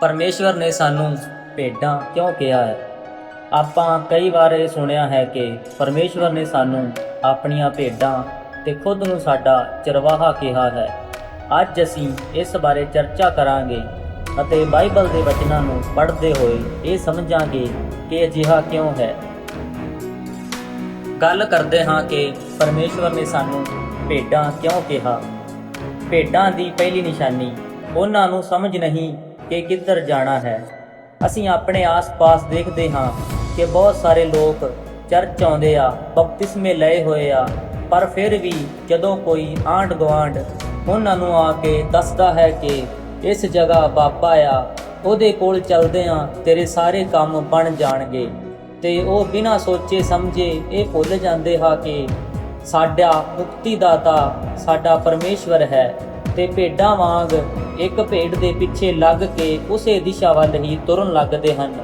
ਪਰਮੇਸ਼ਵਰ ਨੇ ਸਾਨੂੰ ਭੇਡਾਂ ਕਿਉਂ ਕਿਹਾ ਹੈ? ਆਪਾਂ ਕਈ ਵਾਰ ਇਹ ਸੁਣਿਆ ਹੈ ਕਿ ਪਰਮੇਸ਼ਵਰ ਨੇ ਸਾਨੂੰ ਆਪਣੀਆਂ ਭੇਡਾਂ ਤੇ ਖੁਦ ਨੂੰ ਸਾਡਾ ਚਰਵਾਹਾ ਕਿਹਾ ਹੈ। ਅੱਜ ਅਸੀਂ ਇਸ ਬਾਰੇ ਚਰਚਾ ਕਰਾਂਗੇ ਅਤੇ ਬਾਈਬਲ ਦੇ ਵਚਨਾਂ ਨੂੰ ਪੜ੍ਹਦੇ ਹੋਏ ਇਹ ਸਮਝਾਂਗੇ ਕਿ ਅਜਿਹਾ ਕਿਉਂ ਹੈ। ਗੱਲ ਕਰਦੇ ਹਾਂ ਕਿ ਪਰਮੇਸ਼ਵਰ ਨੇ ਸਾਨੂੰ ਭੇਡਾਂ ਕਿਉਂ ਕਿਹਾ? ਭੇਡਾਂ ਦੀ ਪਹਿਲੀ ਨਿਸ਼ਾਨੀ, ਉਹਨਾਂ ਨੂੰ ਸਮਝ ਨਹੀਂ ਕਿ ਕਿੱਧਰ ਜਾਣਾ ਹੈ। ਅਸੀਂ ਆਪਣੇ ਆਸ-ਪਾਸ ਦੇਖਦੇ ਹਾਂ ਕਿ ਬਹੁਤ ਸਾਰੇ ਲੋਕ ਚਰਚ ਆਉਂਦੇ ਆ, ਬਪਤਿਸਮੇ ਲਏ ਹੋਏ ਆ, ਪਰ ਫਿਰ ਵੀ ਜਦੋਂ ਕੋਈ ਆਂਢ ਗੁਆਂਢ ਉਹਨਾਂ ਨੂੰ ਆ ਕੇ ਦੱਸਦਾ ਹੈ ਕਿ ਇਸ ਜਗ੍ਹਾ ਬਾਬਾ ਆ, ਉਹਦੇ ਕੋਲ ਚੱਲਦੇ ਆ ਤੇਰੇ ਸਾਰੇ ਕੰਮ ਬਣ ਜਾਣਗੇ। ਤੇ ਉਹ ਬਿਨਾਂ ਸੋਚੇ ਸਮਝੇ ਇਹ ਭੁੱਲ ਜਾਂਦੇ ਹਾਂ ਕਿ ਸਾਡਾ ਮੁਕਤੀਦਾਤਾ ਸਾਡਾ ਪਰਮੇਸ਼ਵਰ ਹੈ ਤੇ ਭੇਡਾਂ ਵਾਂਗ ਇੱਕ ਭੇਡ ਦੇ ਪਿੱਛੇ ਲੱਗ ਕੇ ਉਸੇ ਦਿਸ਼ਾ ਵੱਲ ਹੀ ਤੁਰਨ ਲੱਗਦੇ ਹਨ।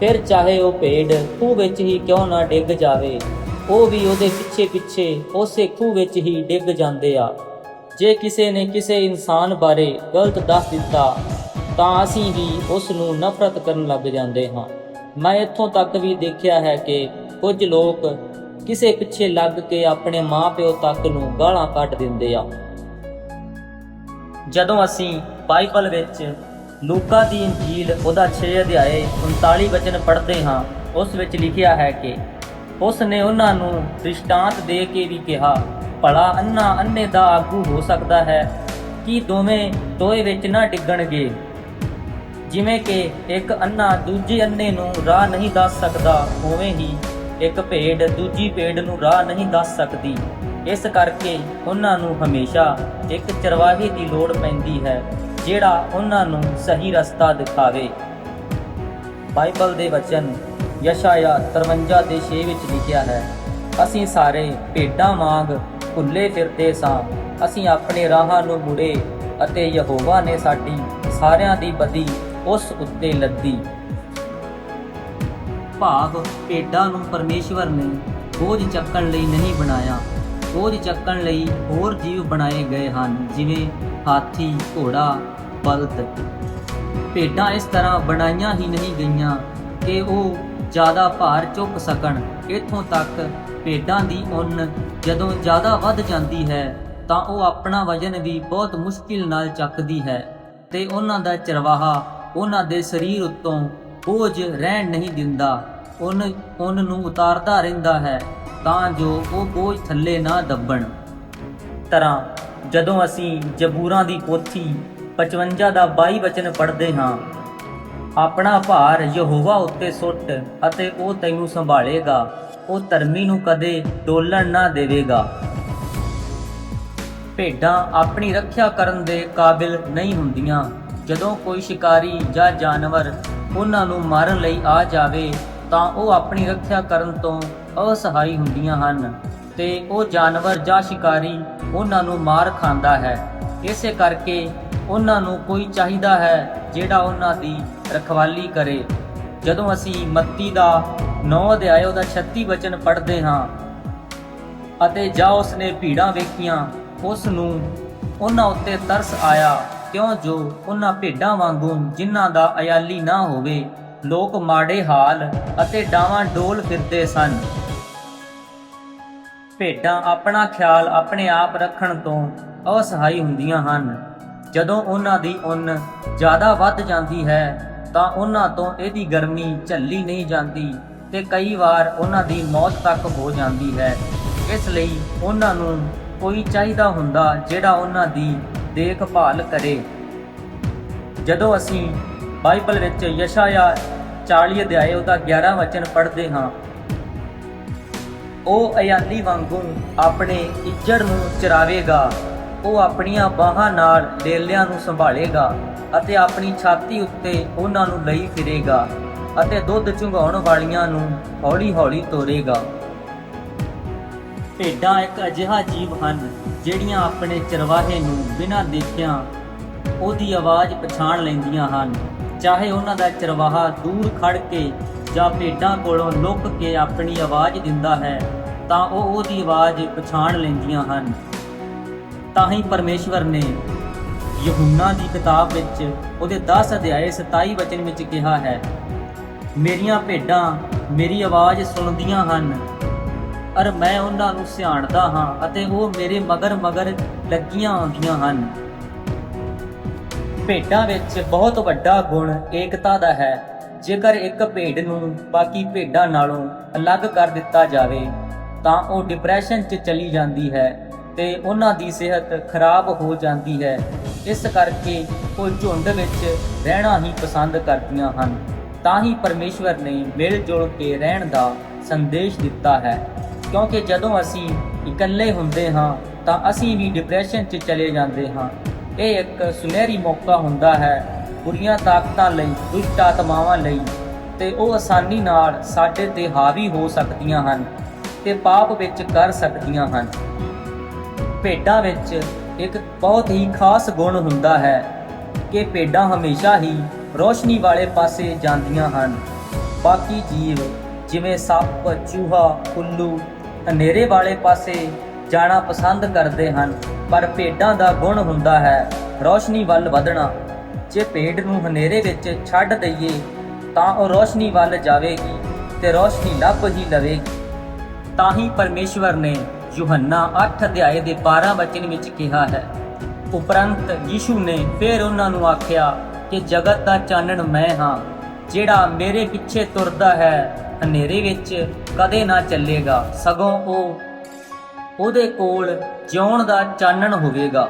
ਫਿਰ ਚਾਹੇ ਉਹ ਭੇਡ ਖੂਹ ਵਿੱਚ ਹੀ ਕਿਉਂ ਨਾ ਡਿੱਗ ਜਾਵੇ, ਉਹ ਵੀ ਉਹਦੇ ਪਿੱਛੇ ਪਿੱਛੇ ਉਸੇ ਖੂਹ ਵਿੱਚ ਹੀ ਡਿੱਗ ਜਾਂਦੇ ਆ। ਜੇ ਕਿਸੇ ਨੇ ਕਿਸੇ ਇਨਸਾਨ ਬਾਰੇ ਗਲਤ ਦੱਸ ਦਿੱਤਾ, ਤਾਂ ਅਸੀਂ ਵੀ ਉਸ ਨੂੰ ਨਫ਼ਰਤ ਕਰਨ ਲੱਗ ਜਾਂਦੇ ਹਾਂ। ਮੈਂ ਇੱਥੋਂ ਤੱਕ ਵੀ ਦੇਖਿਆ ਹੈ ਕਿ ਕੁਝ ਲੋਕ ਕਿਸੇ ਪਿੱਛੇ ਲੱਗ ਕੇ ਆਪਣੇ ਮਾਪਿਓ ਤੱਕ ਨੂੰ ਗਾਲਾਂ ਕੱਢ ਦਿੰਦੇ ਆ। ਜਦੋਂ ਅਸੀਂ ਬਾਈਬਲ ਵਿੱਚ ਲੂਕਾ ਦੀ ਇੰਜੀਲ ਉਹਦਾ 6 ਅਧਿਆਏ 39 ਵਚਨ ਪੜ੍ਹਦੇ ਹਾਂ, ਉਸ ਵਿੱਚ ਲਿਖਿਆ ਹੈ ਕਿ ਉਸ ਨੇ ਉਹਨਾਂ ਨੂੰ ਦ੍ਰਿਸ਼ਟਾਂਤ ਦੇ ਕੇ ਵੀ ਕਿਹਾ, ਭਲਾ ਅੰਨਾ ਅੰਨੇ ਦਾ ਆਗੂ ਹੋ ਸਕਦਾ ਹੈ ਕਿ ਦੋਵੇਂ ਟੋਏ ਵਿੱਚ ਨਾ ਡਿੱਗਣਗੇ। ਜਿਵੇਂ ਕਿ ਇੱਕ ਅੰਨਾ ਦੂਜੇ ਅੰਨੇ ਨੂੰ ਰਾਹ ਨਹੀਂ ਦੱਸ ਸਕਦਾ, ਉਵੇਂ ਹੀ ਇੱਕ ਭੇਡ ਦੂਜੀ ਭੇਡ ਨੂੰ ਰਾਹ ਨਹੀਂ ਦੱਸ ਸਕਦੀ। ਇਸ ਕਰਕੇ ਉਹਨਾਂ ਨੂੰ ਹਮੇਸ਼ਾ ਇੱਕ ਚਰਵਾਹੇ ਦੀ ਲੋੜ ਪੈਂਦੀ ਹੈ, ਜਿਹੜਾ ਉਹਨਾਂ ਨੂੰ ਸਹੀ ਰਸਤਾ ਦਿਖਾਵੇ। ਬਾਈਬਲ ਦੇ ਵਚਨ ਯਸ਼ਾਇਆ 53 ਦੇ 6 ਵਿੱਚ ਲਿਖਿਆ ਹੈ, ਅਸੀਂ ਸਾਰੇ ਭੇਡਾਂ ਵਾਂਗ ਭੁੱਲੇ ਫਿਰਦੇ ਸਾਂ। ਅਸੀਂ ਆਪਣੇ ਰਾਹਾਂ ਨੂੰ ਮੁੜੇ ਅਤੇ ਯਹੋਵਾ ਨੇ ਸਾਡੀ ਸਾਰਿਆਂ ਦੀ ਬਦੀ ਉਸ ਉੱਤੇ ਲੱਦੀ। ਭਾਵ ਭੇਡਾਂ ਨੂੰ ਪਰਮੇਸ਼ਵਰ ਨੇ ਬੋਝ ਚੱਕਣ ਲਈ ਨਹੀਂ ਬਣਾਇਆ। ਬੋਝ ਚੱਕਣ ਲਈ ਹੋਰ ਜੀਵ ਬਣਾਏ ਗਏ ਹਨ, ਜਿਵੇਂ ਹਾਥੀ, ਘੋੜਾ ਬਲਦ ਭੇਡਾਂ ਇਸ ਤਰ੍ਹਾਂ ਬਣਾਈਆਂ ਹੀ ਨਹੀਂ ਗਈਆਂ ਕਿ ਉਹ ਜ਼ਿਆਦਾ ਭਾਰ ਚੁੱਕ ਸਕਣ। ਇੱਥੋਂ ਤੱਕ ਭੇਡਾਂ ਦੀ ਉੱਨ ਜਦੋਂ ਜ਼ਿਆਦਾ ਵੱਧ ਜਾਂਦੀ ਹੈ, ਤਾਂ ਉਹ ਆਪਣਾ ਵਜਨ ਵੀ ਬਹੁਤ ਮੁਸ਼ਕਿਲ ਨਾਲ ਚੱਕਦੀ ਹੈ ਤੇ ਉਹਨਾਂ ਦਾ ਚਰਵਾਹਾ ਉਹਨਾਂ ਦੇ ਸਰੀਰ ਉੱਤੋਂ ਬੋਝ ਰਹਿਣ ਨਹੀਂ ਦਿੰਦਾ। ਉਹਨ ਉਹਨ ਨੂੰ ਉਤਾਰਦਾ ਰਹਿੰਦਾ ਹੈ। ਤਾਂ ਜੋ ਉਹ ਬੋਝ ਥੱਲੇ ਨਾ ਦੱਬਣ। ਤਰ੍ਹਾਂ ਜਦੋਂ ਅਸੀਂ ਜਬੂਰਾਂ ਦੀ ਪੋਥੀ 55 ਦਾ 22 ਵਚਨ ਪੜ੍ਹਦੇ ਹਾਂ, ਆਪਣਾ ਭਾਰ ਯਹੋਵਾ ਉੱਤੇ ਸੁੱਟ ਅਤੇ ਉਹ ਤੈਨੂੰ ਸੰਭਾਲੇਗਾ, ਉਹ ਧਰਮੀ ਨੂੰ ਕਦੇ ਡੋਲਣ ਨਾ ਦੇਵੇਗਾ। ਭੇਡਾਂ ਆਪਣੀ ਰੱਖਿਆ ਕਰਨ ਦੇ ਕਾਬਿਲ ਨਹੀਂ ਹੁੰਦੀਆਂ। ਜਦੋਂ ਕੋਈ ਸ਼ਿਕਾਰੀ ਜਾਂ ਜਾਨਵਰ ਉਹਨਾਂ ਨੂੰ ਮਾਰਨ ਲਈ ਆ ਜਾਵੇ ਤਾਂ ਉਹ ਆਪਣੀ ਰੱਖਿਆ ਕਰਨ ਤੋਂ ਅਸਹਾਈ ਹੁੰਦੀਆਂ ਹਨ ਤੇ ਉਹ ਜਾਨਵਰ ਜਾਂ ਸ਼ਿਕਾਰੀ ਉਹਨਾਂ ਨੂੰ ਮਾਰ ਖਾਂਦਾ ਹੈ। ਇਸੇ ਕਰਕੇ ਉਹਨਾਂ ਨੂੰ ਕੋਈ ਚਾਹੀਦਾ ਹੈ ਜਿਹੜਾ ਉਹਨਾਂ ਦੀ ਰਖਵਾਲੀ ਕਰੇ। ਜਦੋਂ ਅਸੀਂ ਮੱਤੀ ਦਾ 9 ਅਧਿਆਇ ਉਹਦਾ 36 ਵਚਨ ਪੜ੍ਹਦੇ ਹਾਂ ਅਤੇ ਜਾਂ ਉਸਨੇ ਭੀੜਾਂ ਵੇਖੀਆਂ ਉਸ ਨੂੰ ਉਹਨਾਂ ਉੱਤੇ ਤਰਸ ਆਇਆ ਕਿਉਂ ਜੋ ਉਹਨਾਂ ਭੇਡਾਂ ਵਾਂਗੂ ਜਿਨ੍ਹਾਂ ਦਾ ਅਯਾਲੀ ਨਾ ਹੋਵੇ। ਲੋਕ ਮਾੜੇ ਹਾਲ ਅਤੇ ਡਾਵਾਂ ਡੋਲ ਫਿਰਦੇ ਸਨ। ਭੇਡਾਂ ਆਪਣਾ ਖਿਆਲ ਆਪਣੇ ਆਪ ਰੱਖਣ ਤੋਂ ਅਸਹਾਈ ਹੁੰਦੀਆਂ ਹਨ। ਜਦੋਂ ਉਹਨਾਂ ਦੀ ਉੱਨ ਜ਼ਿਆਦਾ ਵੱਧ ਜਾਂਦੀ ਹੈ, ਤਾਂ ਉਹਨਾਂ ਤੋਂ ਇਹਦੀ ਗਰਮੀ ਝੱਲੀ ਨਹੀਂ ਜਾਂਦੀ ਤੇ ਕਈ ਵਾਰ ਉਹਨਾਂ ਦੀ ਮੌਤ ਤੱਕ ਹੋ ਜਾਂਦੀ ਹੈ। ਇਸ ਲਈ ਉਹਨਾਂ ਨੂੰ ਕੋਈ ਚਾਹੀਦਾ ਹੁੰਦਾ ਜਿਹੜਾ ਉਹਨਾਂ ਦੀ ਦੇਖਭਾਲ ਕਰੇ। ਜਦੋਂ ਅਸੀਂ ਬਾਈਬਲ ਵਿੱਚ ਯਸ਼ਾਇਆ 40 ਅਧਿਆਏ ਉਹਦਾ 11 ਵਚਨ ਪੜ੍ਹਦੇ ਹਾਂ। ਉਹ ਅਯਾਲੀ ਵਾਂਗੂ ਆਪਣੇ ਇੱਜੜ ਨੂੰ ਚਰਾਵੇਗਾ, ਉਹ ਆਪਣੀਆਂ ਬਾਹਾਂ ਨਾਲ ਡੇਲਿਆਂ ਨੂੰ ਸੰਭਾਲੇਗਾ ਅਤੇ ਆਪਣੀ ਛਾਤੀ ਉੱਤੇ ਉਹਨਾਂ ਨੂੰ ਲਈ ਫਿਰੇਗਾ ਅਤੇ ਦੁੱਧ ਚੁੰਘਾਉਣ ਵਾਲੀਆਂ ਨੂੰ ਹੌਲੀ-ਹੌਲੀ ਤੋਰੇਗਾ। ਭੇਡਾਂ ਇੱਕ ਅਜਿਹਾ ਜੀਵ ਹਨ, ਜਿਹੜੀਆਂ ਆਪਣੇ ਚਰਵਾਹੇ ਨੂੰ ਬਿਨਾਂ ਦੇਖਿਆਂ ਉਹਦੀ ਆਵਾਜ਼ ਪਛਾਣ ਲੈਂਦੀਆਂ ਹਨ। ਚਾਹੇ ਉਹਨਾਂ ਦਾ ਚਰਵਾਹਾ ਦੂਰ ਖੜ ਕੇ ਜਾਂ ਭੇਡਾਂ ਕੋਲੋਂ ਲੁੱਕ ਕੇ ਆਪਣੀ ਆਵਾਜ਼ ਦਿੰਦਾ ਹੈ, ਤਾਂ ਉਹ ਉਹਦੀ ਆਵਾਜ਼ ਪਛਾਣ ਲੈਂਦੀਆਂ ਹਨ। ਤਾਂ ਹੀ ਪਰਮੇਸ਼ਵਰ ਨੇ ਯਹੂਨਾ ਦੀ ਕਿਤਾਬ ਵਿੱਚ ਉਹਦੇ 10 ਅਧਿਆਏ 27 ਵਚਨ ਵਿੱਚ ਕਿਹਾ ਹੈ, ਮੇਰੀਆਂ ਭੇਡਾਂ ਮੇਰੀ ਆਵਾਜ਼ ਸੁਣਦੀਆਂ ਹਨ, ਅਰ ਮੈਂ ਉਹਨਾਂ ਨੂੰ ਸਿਆਣਦਾ ਹਾਂ ਅਤੇ ਉਹ ਮੇਰੇ ਮਗਰ ਮਗਰ ਲੱਗੀਆਂ ਆਉਂਦੀਆਂ ਹਨ। ਭੇਡਾਂ ਵਿੱਚ ਬਹੁਤ ਵੱਡਾ ਗੁਣ ਏਕਤਾ ਦਾ ਹੈ। ਜੇਕਰ ਇੱਕ ਭੇਡ ਨੂੰ ਬਾਕੀ ਭੇਡਾਂ ਨਾਲੋਂ ਅਲੱਗ ਕਰ ਦਿੱਤਾ ਜਾਵੇ, ਤਾਂ ਉਹ ਡਿਪਰੈਸ਼ਨ 'ਚ ਚਲੀ ਜਾਂਦੀ ਹੈ ਤੇ ਉਹਨਾਂ ਦੀ ਸਿਹਤ ਖਰਾਬ ਹੋ ਜਾਂਦੀ ਹੈ। ਇਸ ਕਰਕੇ ਉਹ ਝੁੰਡ ਵਿੱਚ ਰਹਿਣਾ ਹੀ ਪਸੰਦ ਕਰਦੀਆਂ ਹਨ। ਤਾਂ ਹੀ ਪਰਮੇਸ਼ਵਰ ਨੇ ਮਿਲ ਜੁਲ ਕੇ ਰਹਿਣ ਦਾ ਸੰਦੇਸ਼ ਦਿੱਤਾ ਹੈ। ਕਿਉਂਕਿ ਜਦੋਂ ਅਸੀਂ ਇਕੱਲੇ ਹੁੰਦੇ ਹਾਂ, ਤਾਂ ਅਸੀਂ ਵੀ ਡਿਪਰੈਸ਼ਨ 'ਚ ਚਲੇ ਜਾਂਦੇ ਹਾਂ। ਇਹ ਇੱਕ ਸੁਨਹਿਰੀ ਮੌਕਾ ਹੁੰਦਾ ਹੈ ਬੁਰੀਆਂ ਤਾਕਤਾਂ ਲਈ ਦੁਸ਼ਟ ਆਤਮਾਵਾਂ ਲਈ ਤੇ ਉਹ ਆਸਾਨੀ ਨਾਲ ਸਾਡੇ ਤੇ ਹਾਵੀ ਹੋ ਸਕਦੀਆਂ ਹਨ ਤੇ ਪਾਪ ਵਿੱਚ ਕਰ ਸਕਦੀਆਂ ਹਨ। ਭੇਡਾਂ ਵਿੱਚ ਇੱਕ ਬਹੁਤ ਹੀ ਖਾਸ ਗੁਣ ਹੁੰਦਾ ਹੈ ਕਿ ਭੇਡਾਂ ਹਮੇਸ਼ਾ ਹੀ ਰੋਸ਼ਨੀ ਵਾਲੇ ਪਾਸੇ ਜਾਂਦੀਆਂ ਹਨ। ਬਾਕੀ ਜੀਵ ਜਿਵੇਂ ਸੱਪ, ਚੂਹਾ ਉੱਲੂ ਹਨੇਰੇ ਵਾਲੇ ਪਾਸੇ ਜਾਣਾ ਪਸੰਦ ਕਰਦੇ ਹਨ। ਪਰ ਭੇਡਾਂ ਦਾ ਗੁਣ ਹੁੰਦਾ ਹੈ। ਰੋਸ਼ਨੀ ਵੱਲ ਵਧਣਾ। ਜੇ ਭੇਡ ਨੂੰ ਹਨੇਰੇ ਵਿੱਚ ਛੱਡ ਦਈਏ, ਤਾਂ ਉਹ ਰੋਸ਼ਨੀ ਵੱਲ ਜਾਵੇਗੀ ਤੇ ਰੋਸ਼ਨੀ ਲੱਭ ਹੀ ਲਵੇਗੀ। ਤਾਂ ਹੀ ਪਰਮੇਸ਼ਵਰ ਨੇ ਯੋਹੰਨਾ 8 ਅਧਿਆਏ ਦੇ 12 ਵਚਨ ਵਿੱਚ ਕਿਹਾ ਹੈ। ਉਪਰੰਤ ਯੀਸ਼ੂ ਨੇ ਫਿਰ ਉਹਨਾਂ ਨੂੰ ਆਖਿਆ ਕਿ ਜਗਤ ਦਾ ਚਾਨਣ ਮੈਂ ਹਾਂ, ਜਿਹੜਾ ਮੇਰੇ ਪਿੱਛੇ ਤੁਰਦਾ ਹੈ, ਹਨੇਰੇ ਵਿੱਚ ਕਦੇ ਨਾ ਚੱਲੇਗਾ। ਸਗੋਂ ਉਹ ਉਹਦੇ ਕੋਲ ਜਿਉਣ ਦਾ ਚਾਨਣ ਹੋਵੇਗਾ।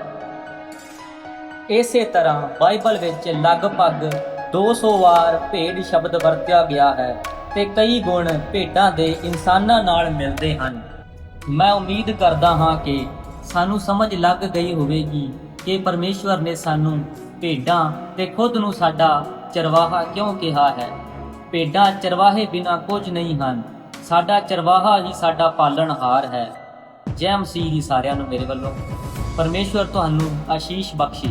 ਇਸੇ ਤਰ੍ਹਾਂ ਬਾਈਬਲ ਵਿੱਚ ਲਗਭਗ 200 ਵਾਰ ਭੇਡ ਸ਼ਬਦ ਵਰਤਿਆ ਗਿਆ ਹੈ ਤੇ ਕਈ ਗੁਣ ਭੇਡਾਂ ਦੇ ਇਨਸਾਨਾਂ ਨਾਲ ਮਿਲਦੇ ਹਨ। ਮੈਂ ਉਮੀਦ ਕਰਦਾ ਹਾਂ ਕਿ ਸਾਨੂੰ ਸਮਝ ਲੱਗ ਗਈ ਹੋਵੇਗੀ ਕਿ ਪਰਮੇਸ਼ਵਰ ਨੇ ਸਾਨੂੰ ਭੇਡਾਂ ਤੇ ਖੁਦ ਨੂੰ ਸਾਡਾ ਚਰਵਾਹਾ ਕਿਉਂ ਕਿਹਾ ਹੈ? ਭੇਡਾਂ ਚਰਵਾਹੇ ਬਿਨਾ ਕੁਝ ਨਹੀਂ ਹਨ। ਸਾਡਾ ਚਰਵਾਹਾ ਹੀ ਸਾਡਾ ਪਾਲਣਹਾਰ ਹੈ। ਜੈ ਮਸੀਹ ਦੀ ਸਾਰਿਆਂ ਨੂੰ ਮੇਰੇ ਵੱਲੋਂ। ਪਰਮੇਸ਼ਵਰ ਤੁਹਾਨੂੰ ਆਸ਼ੀਸ਼ ਬਖਸ਼ੇ।